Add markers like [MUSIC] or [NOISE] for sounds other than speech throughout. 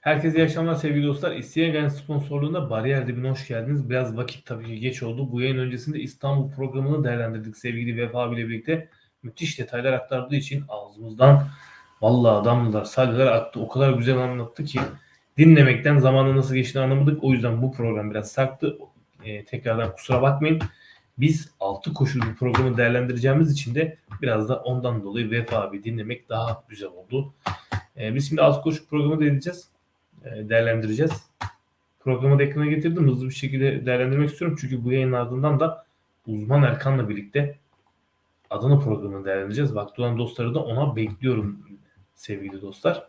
Herkese iyi akşamlar sevgili dostlar. İsteyen Gen sponsorluğunda Bariyer Dibine hoş geldiniz. Biraz vakit tabii ki geç oldu. Bu yayın öncesinde İstanbul programını değerlendirdik sevgili Vefa abiyle birlikte. Müthiş detaylar aktardığı için ağzımızdan vallahi damlalar, salyalar aktı. O kadar güzel anlattı ki dinlemekten zamanın nasıl geçtiğini anlamadık. O yüzden bu program biraz sarktı. Ee, tekrardan kusura bakmayın. Biz 6 koşulu bir programı değerlendireceğimiz için de biraz da ondan dolayı Vefa abi dinlemek daha güzel oldu. Ee, biz şimdi 6 koşu programı da edeceğiz e, değerlendireceğiz. Programı da ekrana getirdim. Hızlı bir şekilde değerlendirmek istiyorum. Çünkü bu yayın ardından da uzman Erkan'la birlikte Adana programını değerlendireceğiz. Vakti olan dostları da ona bekliyorum sevgili dostlar.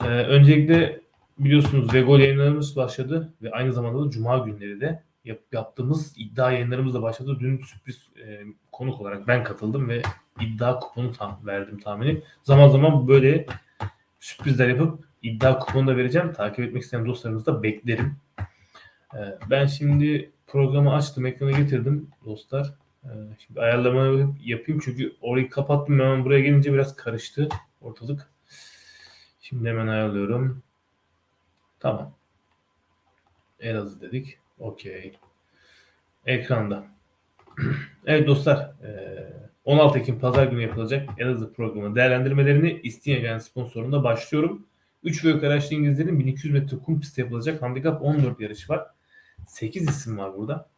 Ee, öncelikle biliyorsunuz Vegol yayınlarımız başladı ve aynı zamanda da Cuma günleri de yap, yaptığımız iddia yayınlarımız da başladı. Dün sürpriz e, konuk olarak ben katıldım ve iddia kuponu tam verdim tahmini. Zaman zaman böyle sürprizler yapıp iddia kuponu da vereceğim. Takip etmek isteyen dostlarımız da beklerim. Ee, ben şimdi programı açtım, ekrana getirdim dostlar. Ee, şimdi ayarlamayı yapayım çünkü orayı kapattım hemen buraya gelince biraz karıştı ortalık. Şimdi hemen ayarlıyorum. Tamam. Elazığ dedik. Okey. Ekranda. [CLEARS THROAT] evet dostlar. 16 Ekim Pazar günü yapılacak Elazığ programı değerlendirmelerini isteyen sponsorunda başlıyorum. 3 ve yukarı araçlı İngilizlerin 1200 metre kum pisti yapılacak handikap 14 yarışı var. 8 isim var burada.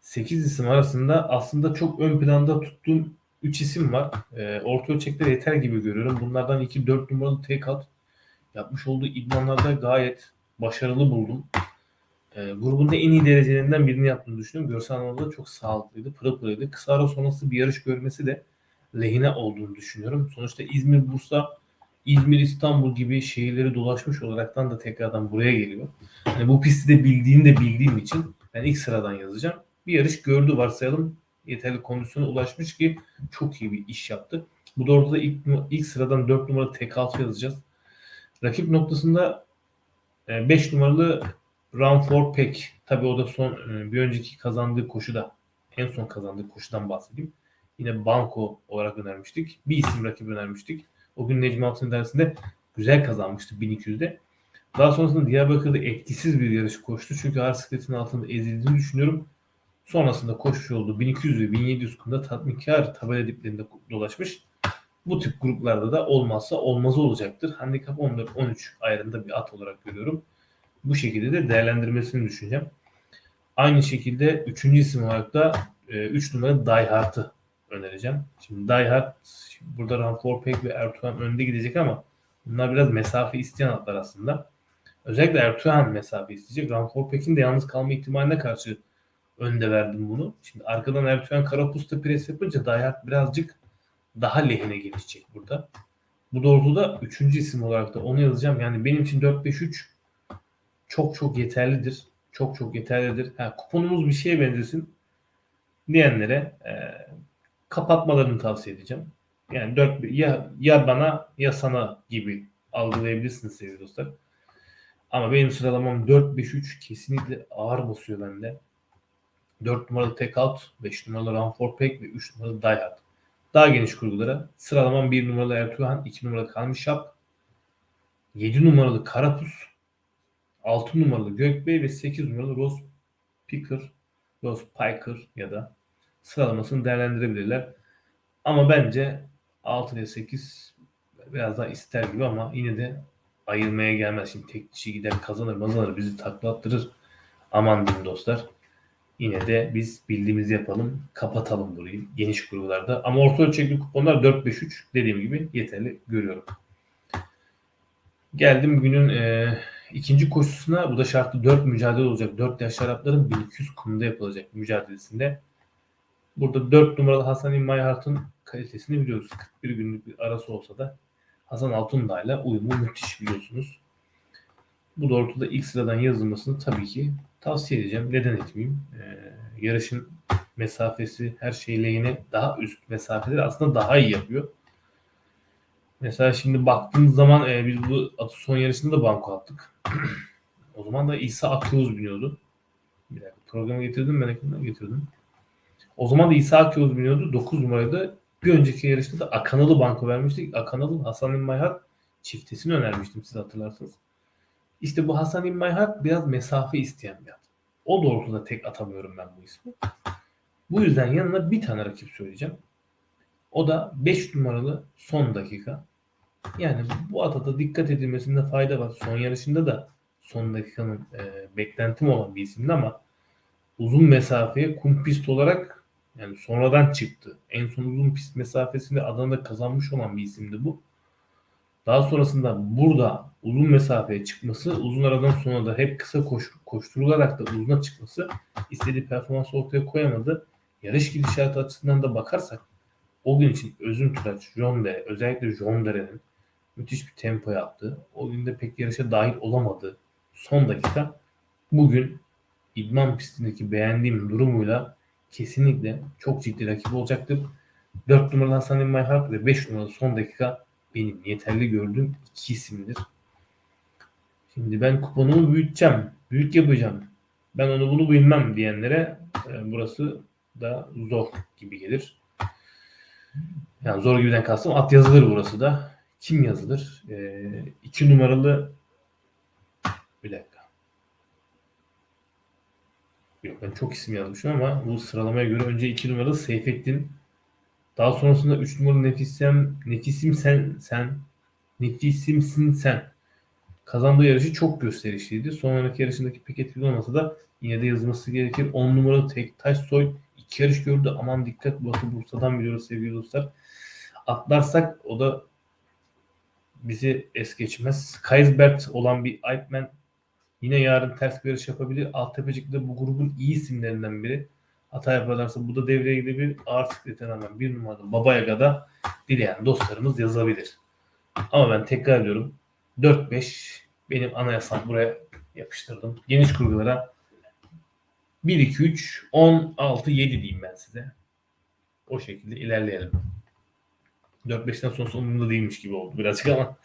8 isim arasında aslında çok ön planda tuttuğum 3 isim var. E, orta ölçekleri yeter gibi görüyorum. Bunlardan 2 4 numaralı take out yapmış olduğu idmanlarda gayet başarılı buldum. E, grubunda en iyi derecelerinden birini yaptığını düşünüyorum. Görsel anlamda çok sağlıklıydı, pırıl pırılıydı. Kısa ara sonrası bir yarış görmesi de lehine olduğunu düşünüyorum. Sonuçta İzmir, Bursa İzmir, İstanbul gibi şehirleri dolaşmış olaraktan da tekrardan buraya geliyor. Yani bu pisti de bildiğini de bildiğim için ben ilk sıradan yazacağım. Bir yarış gördü varsayalım. Yeterli kondisyona ulaşmış ki çok iyi bir iş yaptı. Bu doğrultuda ilk, ilk sıradan 4 numaralı tek altı yazacağız. Rakip noktasında 5 e, numaralı Run for Peck. Tabi o da son e, bir önceki kazandığı koşuda en son kazandığı koşudan bahsedeyim. Yine banko olarak önermiştik. Bir isim rakip önermiştik. O gün Necmi Altın dersinde güzel kazanmıştı 1200'de. Daha sonrasında Diyarbakır'da etkisiz bir yarış koştu. Çünkü ağır sikletin altında ezildiğini düşünüyorum. Sonrasında koşu yolda 1200 ve 1700 kumda tatminkar tabela diplerinde dolaşmış. Bu tip gruplarda da olmazsa olmazı olacaktır. Handikap 14-13 ayrında bir at olarak görüyorum. Bu şekilde de değerlendirmesini düşüneceğim. Aynı şekilde 3. isim olarak da 3 e, numara Die Hard'ı önereceğim. Şimdi Hard burada Ranforpek ve Ertuğrul önde gidecek ama bunlar biraz mesafe isteyen atlar aslında. Özellikle Ertuğrul mesafe isteyecek. Ranforpek'in de yalnız kalma ihtimaline karşı önde verdim bunu. Şimdi arkadan Ertuğrul Karapusta pres yapınca Hard birazcık daha lehine gelişecek burada. Bu doğrultuda üçüncü isim olarak da onu yazacağım. Yani benim için 4-5-3 çok çok yeterlidir. Çok çok yeterlidir. Ha, kuponumuz bir şeye benzesin diyenlere e, kapatmalarını tavsiye edeceğim. Yani dört ya ya bana ya sana gibi algılayabilirsiniz sevgili dostlar. Ama benim sıralamam 4-5-3 kesinlikle ağır basıyor bende. 4 numaralı take out, 5 numaralı run for pack ve 3 numaralı die hard. Daha geniş kurgulara sıralamam 1 numaralı Ertuğhan, 2 numaralı Kalmışap, 7 numaralı Karapus, 6 numaralı Gökbey ve 8 numaralı Rose Picker, Rose Piker ya da sıralamasını değerlendirebilirler. Ama bence 6 ile 8 biraz daha ister gibi ama yine de ayırmaya gelmez. Şimdi tek kişi gider kazanır mazanır bizi taklattırır. Aman diyeyim dostlar. Yine de biz bildiğimizi yapalım. Kapatalım burayı geniş gruplarda. Ama orta ölçekli kuponlar 4-5-3 dediğim gibi yeterli görüyorum. Geldim günün e, ikinci koşusuna. Bu da şartlı 4 mücadele olacak. 4 yaş Arapların 1200 kumda yapılacak mücadelesinde. Burada 4 numaralı Hasan İlmayhart'ın kalitesini biliyoruz. 41 günlük bir arası olsa da Hasan Altundağ ile uyumu müthiş biliyorsunuz. Bu doğrultuda ilk sıradan yazılmasını tabii ki tavsiye edeceğim. Neden etmeyeyim? Ee, yarışın mesafesi her şeyle yine daha üst mesafeleri aslında daha iyi yapıyor. Mesela şimdi baktığımız zaman e, biz bu atı son yarışında da banko attık. [CLEARS THROAT] o zaman da İsa Akyavuz biniyordu. Bir dakika programı getirdim ben ekrana getirdim. O zaman da İsa Akyavuz biniyordu. 9 numarada bir önceki yarışta da Akanalı banko vermiştik. Akanalı Hasan Mayhat çiftesini önermiştim siz hatırlarsınız. İşte bu Hasan İlmay Harp biraz mesafe isteyen bir at. O doğrultuda tek atamıyorum ben bu ismi. Bu yüzden yanına bir tane rakip söyleyeceğim. O da 5 numaralı son dakika. Yani bu ata da dikkat edilmesinde fayda var. Son yarışında da son dakikanın e, beklentim olan bir isimdi ama uzun mesafeye kum pist olarak yani sonradan çıktı. En son uzun pist mesafesinde Adana'da kazanmış olan bir isimdi bu. Daha sonrasında burada uzun mesafeye çıkması, uzun aradan sonra da hep kısa koş, koşturularak da uzuna çıkması istediği performansı ortaya koyamadı. Yarış gidişatı açısından da bakarsak o gün için Özün Turaç, Jonde, özellikle Jondere'nin müthiş bir tempo yaptı. O gün de pek yarışa dahil olamadı. Son dakika bugün idman pistindeki beğendiğim durumuyla kesinlikle çok ciddi rakip olacaktır. 4 numaralı Hasan İlmay Harp ve 5 numaralı son dakika benim yeterli gördüğüm iki isimdir. Şimdi ben kuponumu büyüteceğim, büyük yapacağım. Ben onu bunu bilmem diyenlere e, burası da zor gibi gelir. Yani zor gibiden kastım at yazılır burası da. Kim yazılır? E, iki numaralı bir dakika. Yok ben çok isim yazmışım ama bu sıralamaya göre önce iki numaralı Seyfettin daha sonrasında 3 numaralı Nefisem, Nefisim sen, sen Nefisimsin sen. Kazandığı yarışı çok gösterişliydi. Sonraki yarışındaki pek etkili olmasa da yine de yazılması gerekir. 10 numaralı Tek Taş Soy iki yarış gördü. Aman dikkat Batı Bursa'dan biliyoruz sevgili dostlar. Atlarsak o da bizi es geçmez. Kaisbert olan bir Alpman yine yarın ters bir yarış yapabilir. Alttepecik de bu grubun iyi isimlerinden biri hata yaparlarsa bu da devreye gidebilir. Ağır siklete rağmen bir numaralı Baba Yaga'da dileyen dostlarımız yazabilir. Ama ben tekrar ediyorum. 4-5 benim anayasam buraya yapıştırdım. Geniş kurgulara 1 2 3 10 6 7 diyeyim ben size. O şekilde ilerleyelim. 4-5'ten sonra sonunda değilmiş gibi oldu birazcık ama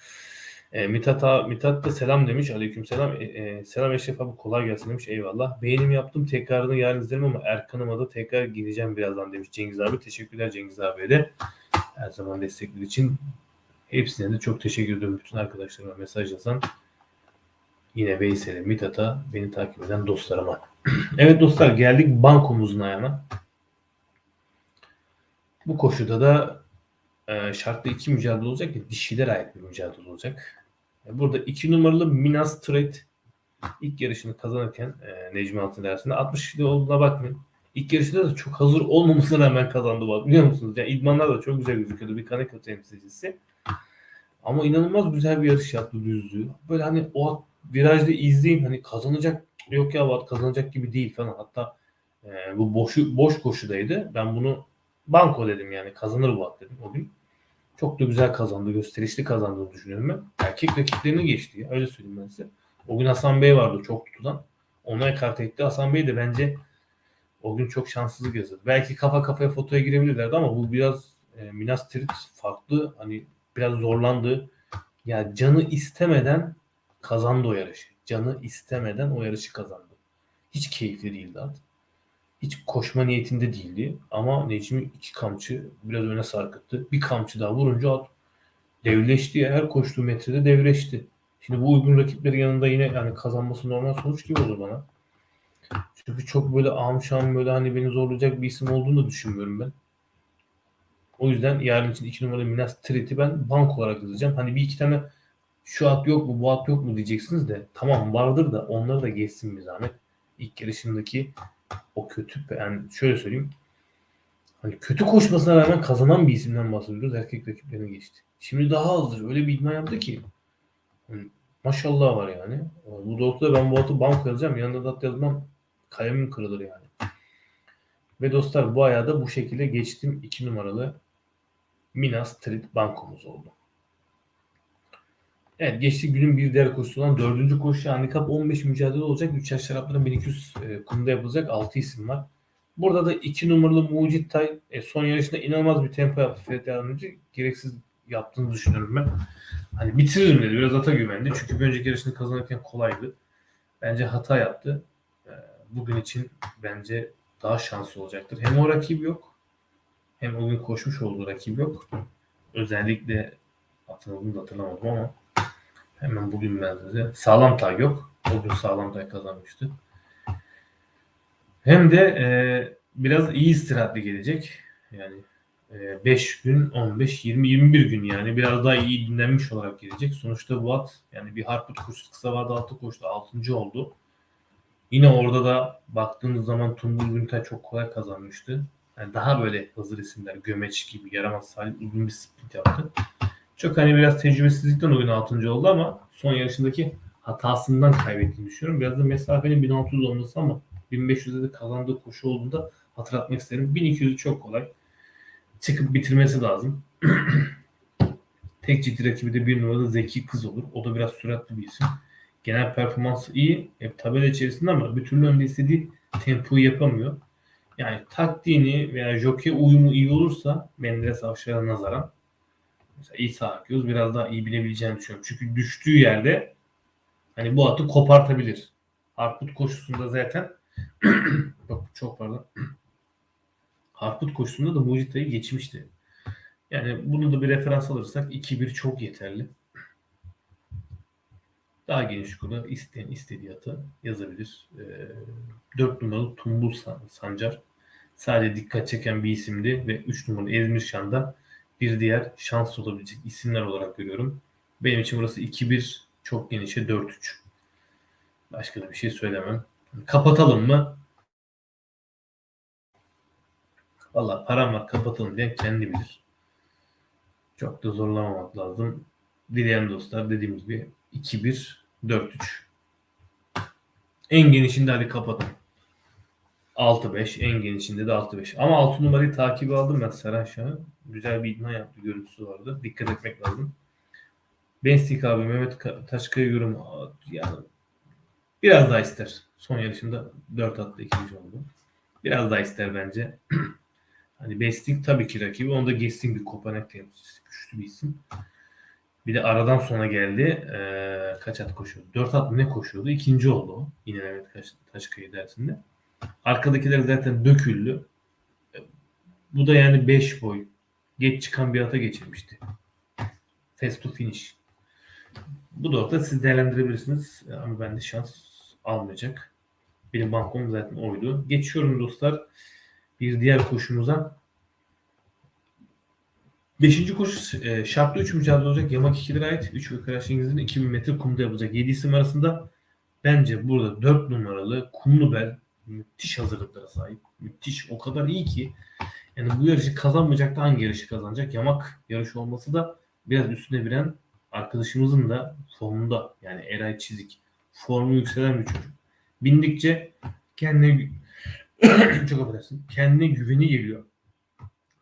e, Mithat, abi, Mithat da selam demiş. Aleyküm selam. E, e, selam Eşref abi kolay gelsin demiş. Eyvallah. Beğenim yaptım. Tekrarını yarın izlerim ama Erkan'ıma da tekrar gideceğim birazdan demiş Cengiz abi. Teşekkürler Cengiz abiye de. Her zaman destekleri için. Hepsine de çok teşekkür ediyorum. Bütün arkadaşlarıma mesaj yazan. Yine Veysel'e, Mithat'a, beni takip eden dostlarıma. [CLEARS THROAT] evet dostlar geldik bankomuzun ayağına. Bu koşuda da e, şartlı iki mücadele olacak ya dişiler ait bir mücadele olacak. Burada iki numaralı Minas Trade ilk yarışını kazanırken e, Necmi Altın dersinde 60 kilo olduğuna bakmayın. İlk yarışında da çok hazır olmamasına rağmen kazandı bak biliyor musunuz? Yani idmanlar da çok güzel gözüküyordu bir Kaneka temsilcisi. Ama inanılmaz güzel bir yarış yaptı düzlüğü. Böyle hani o virajda izleyeyim hani kazanacak yok ya Vat kazanacak gibi değil falan. Hatta e, bu boşu boş koşudaydı. Ben bunu banko dedim yani kazanır bu at dedim o gün. Çok da güzel kazandı. Gösterişli kazandığını düşünüyorum ben. Erkek rakiplerini geçti. Ya. Öyle söyleyeyim ben size. O gün Hasan Bey vardı çok tutulan. Ona ekart etti. Hasan Bey de bence o gün çok şanssızlık yazdı. Belki kafa kafaya fotoya girebilirlerdi ama bu biraz e, Minas Tirith farklı. Hani biraz zorlandı. Ya canı istemeden kazandı o yarışı. Canı istemeden o yarışı kazandı. Hiç keyifli değildi at. Hiç koşma niyetinde değildi. Ama Necmi iki kamçı biraz öne sarkıttı. Bir kamçı daha vurunca at devleşti. Her koştuğu metrede devleşti. Şimdi bu uygun rakiplerin yanında yine yani kazanması normal sonuç gibi olur bana. Çünkü çok böyle amşam böyle hani beni zorlayacak bir isim olduğunu da düşünmüyorum ben. O yüzden yarın için iki numaralı Minas Tirith'i ben bank olarak yazacağım. Hani bir iki tane şu at yok mu bu at yok mu diyeceksiniz de tamam vardır da onları da geçsin bir zahmet. İlk yarışındaki o kötü yani şöyle söyleyeyim. Hani kötü koşmasına rağmen kazanan bir isimden bahsediyoruz. Erkek rakiplerini geçti. Şimdi daha hazır. Öyle bir idman yaptı ki. Yani maşallah var yani. Bu doğrultuda ben bu atı bank yazacağım. Yanında da at yazmam kalemim kırılır yani. Ve dostlar bu ayağı da bu şekilde geçtim. 2 numaralı Minas Tirith bankomuz oldu. Evet geçti günün bir diğer koşusu olan dördüncü koşu handikap 15 mücadele olacak. 3 yaş şarapların 1200 e, kumda yapılacak 6 isim var. Burada da 2 numaralı Mucit Tay e, son yarışında inanılmaz bir tempo yaptı Fethi Yardımcı. Gereksiz yaptığını düşünüyorum ben. Hani bitiririm dedi. Biraz ata güvendi. Çünkü bir önceki yarışını kazanırken kolaydı. Bence hata yaptı. E, bugün için bence daha şanslı olacaktır. Hem o rakip yok. Hem o gün koşmuş olduğu rakip yok. Özellikle hatırladığımı da hatırlamadım ama Hemen bugün ben. Sağlam tay yok. O gün sağlam tay kazanmıştı. Hem de e, biraz iyi istirahatli gelecek. Yani 5 gün, 15, 20, 21 gün yani biraz daha iyi dinlenmiş olarak gelecek. Sonuçta bu at yani bir Harput koştu kısa vade altı koştu 6. oldu. Yine orada da baktığımız zaman Tumbul Güntay çok kolay kazanmıştı. Yani daha böyle hazır isimler Gömeç gibi yaramaz Salih uzun bir sprint yaptı. Çok hani biraz tecrübesizlikten o gün 6. oldu ama son yarışındaki hatasından kaybettiğini düşünüyorum. Biraz da mesafenin 1600 olması ama 1500'de de kazandığı koşu olduğunda hatırlatmak isterim. 1200 çok kolay. Çıkıp bitirmesi lazım. [CLEARS THROAT] Tek ciddi rakibi de bir numarada Zeki Kız olur. O da biraz süratli bir isim. Genel performansı iyi. Hep tabela içerisinde ama bir türlü önde istediği tempoyu yapamıyor. Yani taktiğini veya jockey uyumu iyi olursa Menderes Avşar'a nazaran mesela İsa Akyüz biraz daha iyi bilebileceğini düşünüyorum. Çünkü düştüğü yerde hani bu atı kopartabilir. Harput koşusunda zaten [CLEARS THROAT] yok çok pardon. [CLEARS THROAT] Harput koşusunda da Mujita'yı geçmişti. Yani bunu da bir referans alırsak 2-1 çok yeterli. Daha geniş konu isteyen istediği atı yazabilir. E, 4 numaralı Tumbul Sancar sadece dikkat çeken bir isimdi ve 3 numaralı Ezmir Şan'da bir diğer şans olabilecek isimler olarak görüyorum. Benim için burası 2-1 çok genişe 4-3. Başka da bir şey söylemem. Kapatalım mı? Valla param var kapatalım diye kendi bilir. Çok da zorlamamak lazım. Dileyen dostlar dediğim gibi 2-1, 4-3. En genişinde hadi kapatalım. 6-5. En genişinde de 6-5. Ama 6 numarayı takip aldım ben Serhan Şah'ı. Güzel bir idman yaptı. Görüntüsü vardı. Dikkat etmek lazım. Benstik abi Mehmet Taşkaya yorum yani biraz daha ister. Son yarışında 4 atlı ikinci oldu. Biraz daha ister bence. [CLEARS THROAT] hani Bestik tabii ki rakibi. Onu da geçsin bir Kopanek temsilcisi. Güçlü bir isim. Bir de aradan sonra geldi. Ee, kaç at koşuyordu? 4 at mı ne koşuyordu? İkinci oldu o. Yine Mehmet Taşkaya dersinde. Arkadakiler zaten döküldü. Bu da yani 5 boy. Geç çıkan bir ata geçirmişti. Fast to finish. Bu ortada siz değerlendirebilirsiniz. Ama bende şans almayacak. Benim bankom zaten oydu. Geçiyorum dostlar. Bir diğer koşumuza. Beşinci koşu e, şartlı 3 mücadele olacak. Yamak 2'lere ait 3 ve Karaş İngiliz'in 2000 metre kumda yapılacak. 7 isim arasında bence burada 4 numaralı Kumlu Bel müthiş hazırlıklara sahip. Müthiş. O kadar iyi ki yani bu yarışı kazanmayacak da hangi yarışı kazanacak? Yamak yarışı olması da biraz üstüne biren arkadaşımızın da formunda yani Eray Çizik formu yükselen bir çocuk. Bindikçe kendine [COUGHS] çok affedersin. Kendine güveni geliyor.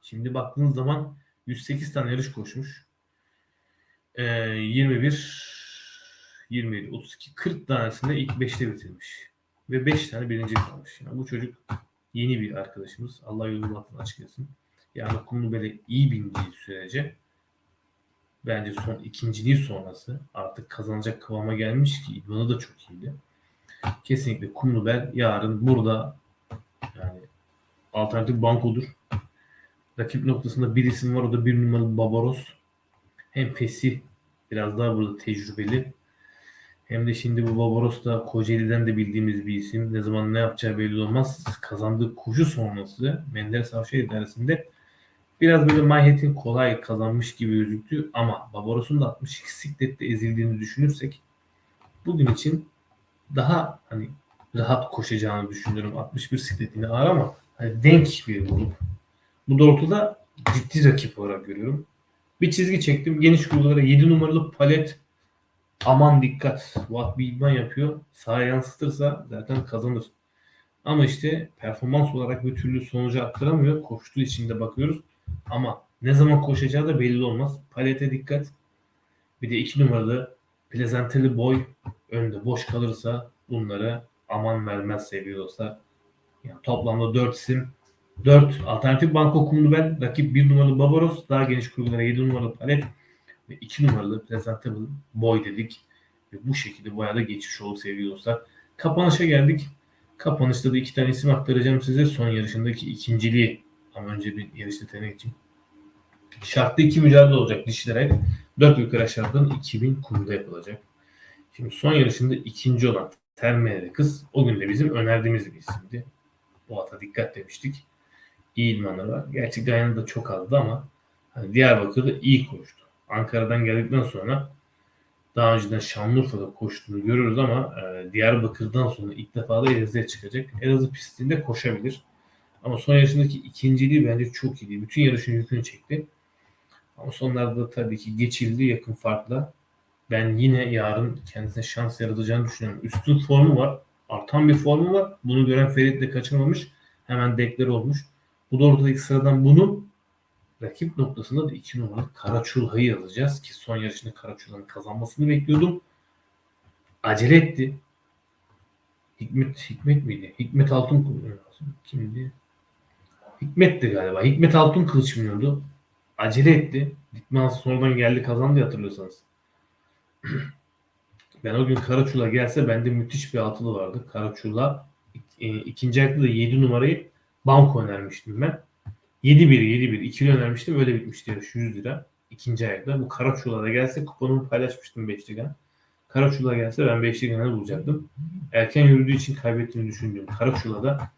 Şimdi baktığınız zaman 108 tane yarış koşmuş. Ee, 21 27 32 40 tanesinde ilk 5'te bitirmiş. Ve 5 tane birinci kalmış. Yani bu çocuk yeni bir arkadaşımız. Allah yolunu bahtını açık etsin. Yani kumlu böyle iyi bindiği sürece bence son ikinciliği sonrası artık kazanacak kıvama gelmiş ki idmanı da çok iyiydi. Kesinlikle Kumlubel yarın burada yani alternatif bankodur. Rakip noktasında bir isim var o da bir numaralı Babaros. Hem Fesih biraz daha burada tecrübeli. Hem de şimdi bu Babaros da Kocaeli'den de bildiğimiz bir isim. Ne zaman ne yapacağı belli olmaz. Kazandığı koşu sonrası Menderes Avşar idaresinde biraz böyle Mayhet'in kolay kazanmış gibi gözüktü ama Babaros'un da 62 siklette ezildiğini düşünürsek bugün için daha hani rahat koşacağını düşünüyorum. 61 sikletini ağır ama hani denk bir grup. Bu doğrultuda ciddi rakip olarak görüyorum. Bir çizgi çektim. Geniş kurullara 7 numaralı palet aman dikkat. Watt bir idman yapıyor. Sağa yansıtırsa zaten kazanır. Ama işte performans olarak bir türlü sonucu aktaramıyor. Koştuğu için de bakıyoruz. Ama ne zaman koşacağı da belli olmaz. Palete dikkat. Bir de 2 numaralı Plezanteli boy önde boş kalırsa bunlara aman vermez sevgili dostlar. Yani toplamda 4 isim 4 alternatif banko kumlu ben rakip 1 numaralı Babaros daha geniş kurgulara 7 numaralı palet ve 2 numaralı presentable boy dedik. Ve bu şekilde bayağı da geçiş oldu sevgili dostlar. Kapanışa geldik. Kapanışta da iki tane isim aktaracağım size. Son yarışındaki ikinciliği ama önce bir yarış detayına geçeyim. Şartlı iki mücadele olacak dişilere. 4 yukarı aşağıdan 2000 kumda yapılacak. Şimdi son yarışında ikinci olan Termere kız o gün de bizim önerdiğimiz bir isimdi. Bu ata dikkat demiştik. İyi idmanları var. Gerçi Gayan'da da çok azdı ama hani Diyarbakır'da iyi koştu. Ankara'dan geldikten sonra daha önceden Şanlıurfa'da koştuğunu görüyoruz ama e, Diyarbakır'dan sonra ilk defa da Elazığ'a çıkacak. Elazığ pistinde koşabilir. Ama son yarışındaki ikinciliği bence çok iyiydi. Bütün yarışın yükünü çekti. Ama sonlarda tabii ki geçildi yakın farkla. Ben yine yarın kendisine şans yaratacağını düşünüyorum. Üstün formu var. Artan bir formu var. Bunu gören Ferit de kaçırmamış. Hemen dekleri olmuş. Bu da ortadaki sıradan bunu rakip noktasında da 2 numaralı Karaçulha'yı yazacağız ki son yarışında Karaçulha'nın kazanmasını bekliyordum. Acele etti. Hikmet Hikmet miydi? Hikmet Altın Kılıç kimdi? Hikmet'ti galiba. Hikmet Altın Kılıç mıydı? Acele etti. Dikman sonradan geldi kazandı hatırlıyorsanız. [CLEARS THROAT] ben o gün Karaçul'a gelse bende müthiş bir altılı vardı. Karaçul'a e, ikinci ayakta da 7 numarayı banko önermiştim ben. 7-1, 7-1, ikili önermiştim. Öyle bitmişti yarış 100 lira. İkinci ayakta. Bu Karaçul'a da gelse kuponumu paylaşmıştım 5 lira. Karaçul'a gelse ben 5 liraya bulacaktım. Erken yürüdüğü için kaybettiğini düşündüğüm Karaçul'a da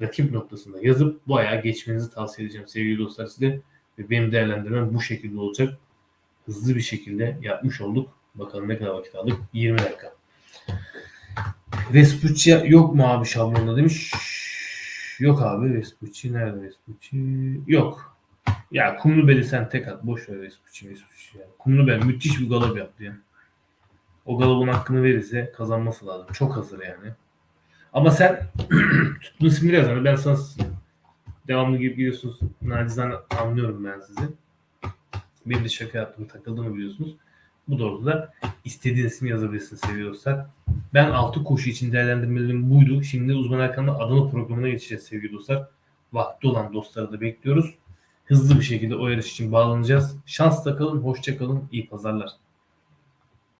rakip noktasında yazıp bu ayağı geçmenizi tavsiye edeceğim sevgili dostlar size. Ve benim değerlendirmem bu şekilde olacak. Hızlı bir şekilde yapmış olduk. Bakalım ne kadar vakit aldık. 20 dakika. Vespucci yok mu abi şablonda demiş. Yok abi Vespucci nerede Vespucci? Yok. Ya Kumlubeli sen tek at. Boş ver Vespucci Vespucci. Ya. Kumlubeli müthiş bir galop yaptı ya. O galopun hakkını verirse kazanması lazım. Çok hazır yani. Ama sen [CLEARS THROAT] tuttuğun isimleri yaz. Yani ben sana devamlı gibi gidiyorsunuz. Nacizane anlıyorum ben sizi. Benim de şaka yaptım takıldığımı biliyorsunuz. Bu doğrultuda istediğiniz ismi yazabilirsiniz sevgili dostlar. Ben 6 koşu için değerlendirmelerim buydu. Şimdi uzman Erkan'la Adana programına geçeceğiz sevgili dostlar. Vakti olan dostları da bekliyoruz. Hızlı bir şekilde o yarış için bağlanacağız. Şansla kalın, hoşça kalın, iyi pazarlar.